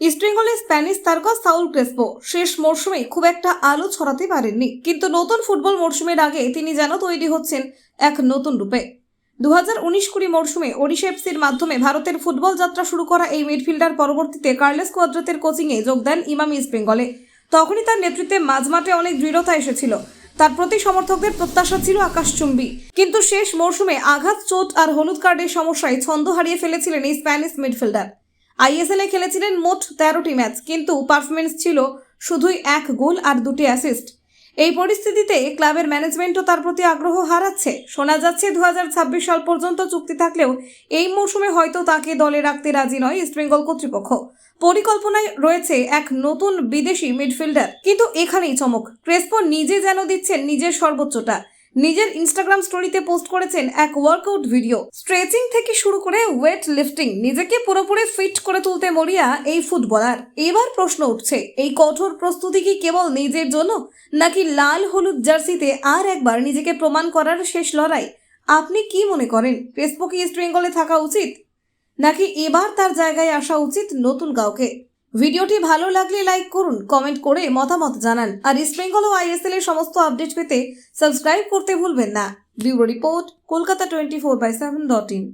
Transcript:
ইস্টবেঙ্গলের স্প্যানিশ তারকা Saul Crespo শেষ মরশুমে খুব একটা আলো ছড়াতে পারেননি। কিন্তু নতুন ফুটবল মরশুমের আগে তিনি যেন তৈরি হচ্ছেন এক নতুন রূপে। দু হাজার উনিশ কুড়ি মরশুমে ওড়িশা এফসির মাধ্যমে ভারতের ফুটবল যাত্রা শুরু করা এই মিডফিল্ডার পরবর্তীতে কার্লেস কোয়াদ্রাতের কোচিংয়ে যোগ দেন ইমাম ইস্টবেঙ্গলে তখনই তার নেতৃত্বে মাঝমাঠে অনেক দৃঢ়তা এসেছিল। তার প্রতি সমর্থকদের প্রত্যাশা ছিল আকাশচুম্বী। কিন্তু শেষ মরশুমে আঘাত, চোট আর হলুদ কার্ডের সমস্যায় ছন্দ হারিয়ে ফেলেছিলেন এই স্প্যানিশ মিডফিল্ডার। আইএসএল এ খেলেছিলেন মোট তেরোটি ম্যাচ, কিন্তু পারফরমেন্স ছিল শুধুই এক গোল আর দুটি অ্যাসিস্ট। এই পরিস্থিতিতে ক্লাবের ম্যানেজমেন্টও তার প্রতি আগ্রহ হারাচ্ছে। শোনা যাচ্ছে দু হাজার ছাব্বিশ সাল পর্যন্ত চুক্তি থাকলেও এই মৌসুমে হয়তো তাকে দলে রাখতে রাজি নয় ইস্টবেঙ্গল কর্তৃপক্ষ। পরিকল্পনায় রয়েছে এক নতুন বিদেশি মিডফিল্ডার। কিন্তু এখানেই চমক। ক্রেসপো নিজে যেন দিচ্ছেন নিজের সর্বোচ্চটা। নিজের ইনস্টাগ্রাম স্টোরিতে পোস্ট করেছেন এক ওয়ার্কআউট ভিডিও স্ট্রেচিং থেকে শুরু করে ওয়েট লিফটিং নিজেকে পুরোপুরি ফিট করে তুলতে মরিয়া এই ফুটবলার এবার প্রশ্ন উঠছে, এই কঠোর প্রস্তুতি কি কেবল নিজের জন্য, নাকি লাল হলুদ জার্সিতে আর একবার নিজেকে প্রমাণ করার শেষ লড়াই? আপনি কি মনে করেন ক্রেসপো কি ইস্ট বেঙ্গলে থাকা উচিত, নাকি এবার তার জায়গায় আসা উচিত নতুন কাউকে? ভিডিওটি ভালো লাগলে লাইক করুন, কমেন্ট করে মতামত জানান। আর ইস্ট বেঙ্গল ও আইএসএল এর সমস্ত আপডেট পেতে সাবস্ক্রাইব করতে ভুলবেন না। Bureau report, Kolkata twenty four by seven dot in.